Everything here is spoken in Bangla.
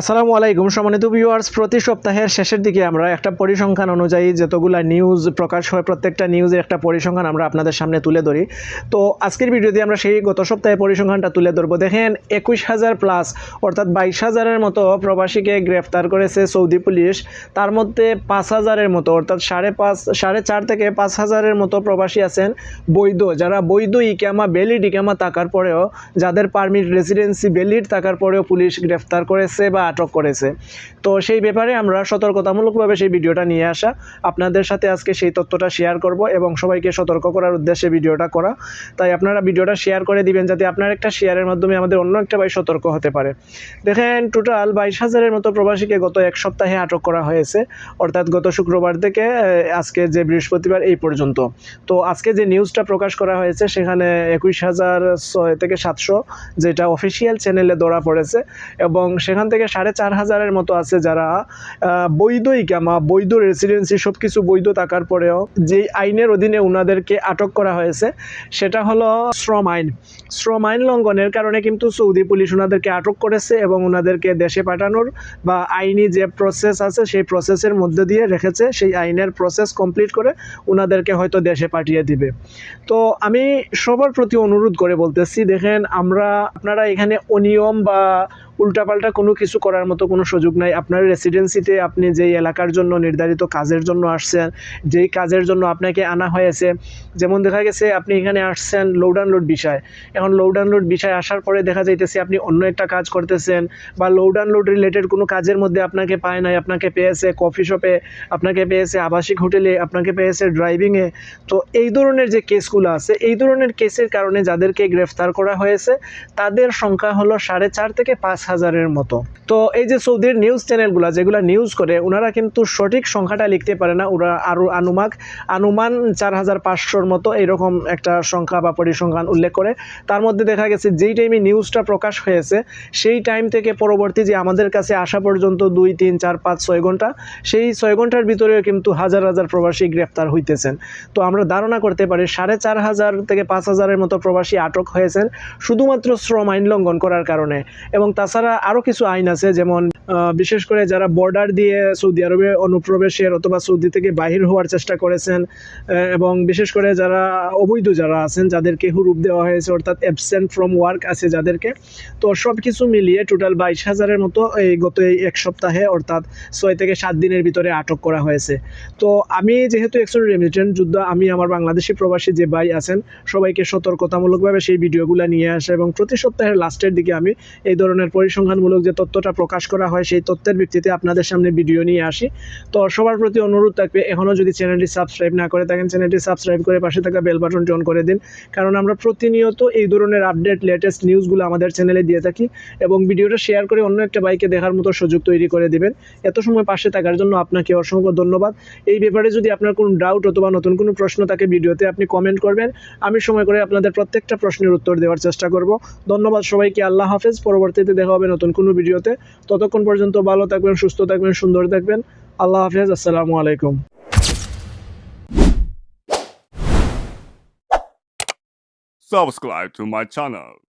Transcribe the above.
আসসালামু আলাইকুম, সম্মানিত ভিউয়ার্স প্রতি সপ্তাহের শেষের দিকে আমরা একটা পরিসংখ্যান অনুযায়ী যতগুলা নিউজ প্রকাশ হয়, প্রত্যেকটা নিউজের একটা পরিসংখ্যান আমরা আপনাদের সামনে তুলে ধরি। তো আজকের ভিডিওতে আমরা সেই গত সপ্তাহে পরিসংখ্যানটা তুলে ধরবো। দেখেন, একুশ হাজার প্লাস অর্থাৎ বাইশ হাজারের মতো প্রবাসীকে গ্রেফতার করেছে সৌদি পুলিশ। তার মধ্যে পাঁচ হাজারের মতো, অর্থাৎ সাড়ে পাঁচ, সাড়ে চার থেকে পাঁচ হাজারের মতো প্রবাসী আছেন বৈধ। যারা বৈধ ইকামা বেলিড ইকামা থাকার পরেও, যাদের পারমিট রেসিডেন্সি বেলিড থাকার পরেও পুলিশ গ্রেফতার করেছে বা আটক করেছে। তো সেই ব্যাপারে আমরা সতর্কতামূলকভাবে সেই ভিডিওটা নিয়ে আসা। আপনাদের সাথে আজকে সেই তথ্যটা শেয়ার করব এবং সবাইকে সতর্ক করার উদ্দেশ্যে ভিডিওটা করা। তাই আপনারা ভিডিওটা শেয়ার করে দিবেন যাতে আপনার একটা শেয়ারের মাধ্যমে আমাদের অন্য একটা ভাই সতর্ক হতে পারে। দেখেন টোটাল বাইশ হাজারের মতো প্রবাসীকে গত এক সপ্তাহে আটক করা হয়েছে। অর্থাৎ গত শুক্রবার থেকে আজকে যে বৃহস্পতিবার এই পর্যন্ত। তো আজকে যে নিউজটা প্রকাশ করা হয়েছে, সেখানে একুশ হাজার ছয় থেকে সাতশো যেটা অফিসিয়াল চ্যানেলে ধরা পড়েছে। এবং সেখান থেকে সাড়ে চার হাজারের মতো আছে যারা বৈধ ইকামা বৈধ রেসিডেন্সি সব কিছু বৈধ থাকার পরেও যে আইনের অধীনে ওনাদেরকে আটক করা হয়েছে, সেটা হলো শ্রম আইন। শ্রম আইন লঙ্ঘনের কারণে কিন্তু সৌদি পুলিশ ওনাদেরকে আটক করেছে এবং ওনাদেরকে দেশে পাঠানোর বা আইনি যে প্রসেস আছে, সেই প্রসেসের মধ্যে দিয়ে রেখেছে, সেই আইনের প্রসেস কমপ্লিট করে ওনাদেরকে হয়তো দেশে পাঠিয়ে দিবে। তো আমি সবার প্রতি অনুরোধ করে বলতেছি, দেখেন আমরা, আপনারা এখানে অনিয়ম বা উল্টাপাল্টা কোনো কিছু করার মতো কোনো সুযোগ নাই। আপনার রেসিডেন্সিতে আপনি যেই এলাকার জন্য নির্ধারিত কাজের জন্য আসছেন, যেই কাজের জন্য আপনাকে আনা হয়েছে, যেমন দেখা গেছে আপনি এখানে আসছেন লোড লোড বিষয়। এখন লোড লোড বিষয় আসার পরে দেখা যাইতেছে আপনি অন্য একটা কাজ করতেছেন বা লোড লোড রিলেটেড কোনো কাজের মধ্যে আপনাকে পায় নাই, আপনাকে পেয়েছে কফি শপে আপনাকে পেয়েছে আবাসিক হোটেলে আপনাকে পেয়েছে ড্রাইভিংয়ে তো এই ধরনের যে কেসগুলো আছে, এই ধরনের কেসের কারণে যাদেরকে গ্রেফতার করা হয়েছে, তাদের সংখ্যা হলো সাড়ে চার থেকে পাঁচ হাজারের মতো। তো এই যে সৌদির নিউজ চ্যানেলগুলো যেগুলো নিউজ করে ওনারা কিন্তু সঠিক সংখ্যাটা লিখতে পারে না। ওরা আরও আনুমাক, আনুমান চার হাজার পাঁচশোর মতো এরকম একটা সংখ্যা বা পরিসংখ্যান উল্লেখ করে। তার মধ্যে দেখা গেছে, যেই টাইমে নিউজটা প্রকাশ হয়েছে, সেই টাইম থেকে পরবর্তী যে আমাদের কাছে আসা পর্যন্ত দুই, তিন, চার, পাঁচ, ছয় ঘণ্টা, সেই ছয় ঘণ্টার ভিতরেও কিন্তু হাজার হাজার প্রবাসী গ্রেফতার হইতেছেন। তো আমরা ধারণা করতে পারি, সাড়ে চার হাজার থেকে পাঁচ হাজারের মতো প্রবাসী আটক হয়েছেন, শুধুমাত্র শ্রম আইন লঙ্ঘন করার কারণে। এবং তাছাড়া আরও কিছু আইন আছে যেমন বিশেষ করে যারা বর্ডার দিয়ে সৌদি আরবে অনুপ্রবেশের অথবা সৌদি থেকে বাহির হওয়ার চেষ্টা করেছেন এবং বিশেষ করে যারা অবৈধ যারা আছেন, যাদেরকে হুরুপ দেওয়া হয়েছে, অর্থাৎ অ্যাবসেন্ট ফ্রম ওয়ার্ক আছে যাদেরকে, তো সব কিছু মিলিয়ে টোটাল বাইশ হাজারের মতো এই গত এই এক সপ্তাহে, অর্থাৎ ছয় থেকে সাত দিনের ভিতরে আটক করা হয়েছে। তো আমি যেহেতু একজন রেমিটেন্ট যোদ্ধা, আমি আমার বাংলাদেশি প্রবাসী যে ভাই আছেন, সবাইকে সতর্কতামূলকভাবে সেই ভিডিওগুলো নিয়ে আসে এবং প্রতি সপ্তাহের লাস্টের দিকে আমি এই ধরনের পরিসংখ্যানমূলক যে তথ্যটা প্রকাশ করা হয় সেই তথ্যের ভিত্তিতে আপনাদের সামনে ভিডিও নিয়ে আসি। তো সবার প্রতি অনুরোধ থাকবে এখনও যদি চ্যানেলটি সাবস্ক্রাইব না করে থাকেন, চ্যানেলটি সাবস্ক্রাইব করে পাশে থাকা বেল বাটনটি অন করে দিন। কারণ আমরা প্রতিনিয়ত এই ধরনের আপডেট লেটেস্ট নিউজগুলো আমাদের চ্যানেলে দিয়ে থাকি এবং ভিডিওটা শেয়ার করে অন্য একটা বাইকে দেখার মতো সুযোগ তৈরি করে দিবেন। এত সময় পাশে থাকার জন্য আপনাকে অসংখ্য ধন্যবাদ। এই ব্যাপারে যদি আপনার কোনো ডাউট অথবা নতুন কোনো প্রশ্ন থাকে ভিডিওতে আপনি কমেন্ট করবেন। আমি সময় করে আপনাদের প্রত্যেকটা প্রশ্নের উত্তর দেওয়ার চেষ্টা করব। ধন্যবাদ সবাইকে, আল্লাহ হাফেজ। পরবর্তীতে দেখা হবে নতুন কোনো ভিডিওতে ততক্ষণ পর্যন্ত ভালো থাকবেন, সুস্থ থাকবেন, সুন্দর থাকবেন আল্লাহ হাফিজ, আসসালামু আলাইকুম subscribe to my channel.